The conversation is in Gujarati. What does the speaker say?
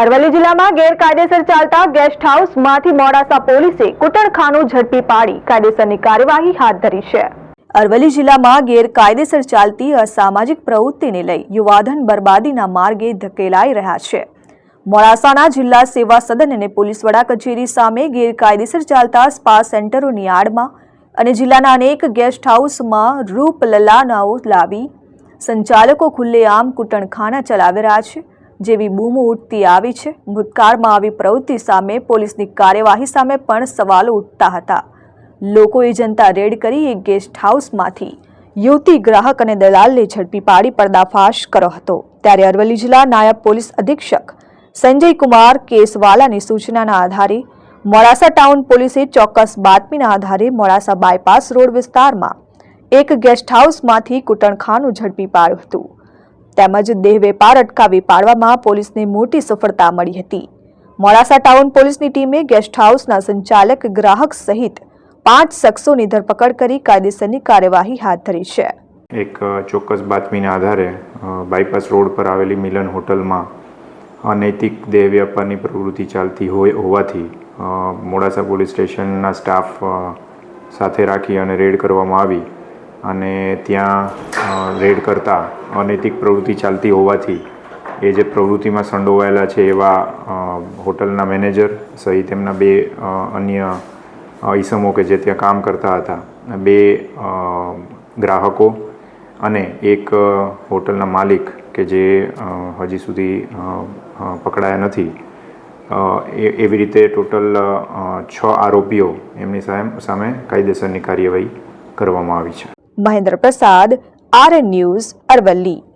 અરવલ્લી જિલ્લામાં ગેરકાયદેસર ચાલતા ગેસ્ટ હાઉસમાંથી મોડાસા પોલીસે કુટણખાનું ઝડપી પાડી કાયદેસરની કાર્યવાહી હાથ ધરી છે. અરવલ્લી જિલ્લામાં ગેરકાયદેસર ચાલતી અસામાજિક પ્રવૃત્તિને લઈ યુવાધન બરબાદીના માર્ગે ધકેલાઈ રહ્યા છે. મોડાસાના જિલ્લા સેવા સદન અને પોલીસ વડા કચેરી સામે ગેરકાયદેસર ચાલતા સ્પા સેન્ટરોની આડમાં અને જિલ્લાના અનેક ગેસ્ટ હાઉસમાં રૂપલલાનાઓ લાવી સંચાલકો ખુલ્લેઆમ કુટણખાના ચલાવી રહ્યા છે. જેવી બૂમ ઉઠતી આવી છે. ભૂતકાળમાં આવી પ્રવૃત્તિ સામે પોલીસની કાર્યવાહી સામે પણ સવાલો ઉઠતા હતા. લોકોએ જનતા રેડ કરી એક ગેસ્ટ હાઉસમાંથી યુવતી ગ્રાહક અને દલાલને ઝડપી પાડી પર્દાફાશ કર્યો હતો. ત્યારે અરવલ્લી જિલ્લા નાયબ પોલીસ અધિક્ષક સંજય કુમાર કેસવાલાની સૂચનાના આધારે મોડાસા ટાઉન પોલીસે ચોક્કસ બાતમીના આધારે મોડાસા બાયપાસ રોડ વિસ્તારમાં એક ગેસ્ટ હાઉસમાંથી કુટણખાનું ઝડપી પાડ્યું હતું. તેમજ દેહ વેપાર અટકાવી પાડવામાં પોલીસને મોટી સફળતા મળી હતી. મોડાસા ટાઉન પોલીસની ટીમે ગેસ્ટ હાઉસના સંચાલક, ગ્રાહક સહિત પાંચ શખ્સોની ધરપકડ કરી કાયદેસરની કાર્યવાહી હાથ ધરી છે. એક ચોક્કસ બાતમીના આધારે બાયપાસ રોડ પર આવેલી મિલન હોટલમાં અનૈતિક દેહ વ્યાપારની પ્રવૃત્તિ ચાલતી હોય હોવાથી મોડાસા પોલીસ સ્ટેશનના સ્ટાફ સાથે રાખી અને રેડ કરવામાં આવી અને ત્યાં રેડ કરતાં અનૈતિક પ્રવૃત્તિ ચાલતી હોવાથી એ જે પ્રવૃત્તિમાં સંડોવાયેલા છે એવા હોટલના મેનેજર સહિત એમના બે અન્ય ઈસમો કે જે ત્યાં કામ કરતા હતા બે ગ્રાહકો અને એક હોટલના માલિક કે જે હજી સુધી પકડાયા નથી. એવી રીતે ટોટલ છ આરોપીઓ એમની સામે કાયદેસરની કાર્યવાહી કરવામાં આવી છે. મહેન્દ્ર પ્રસાદ RN News, Arvalli.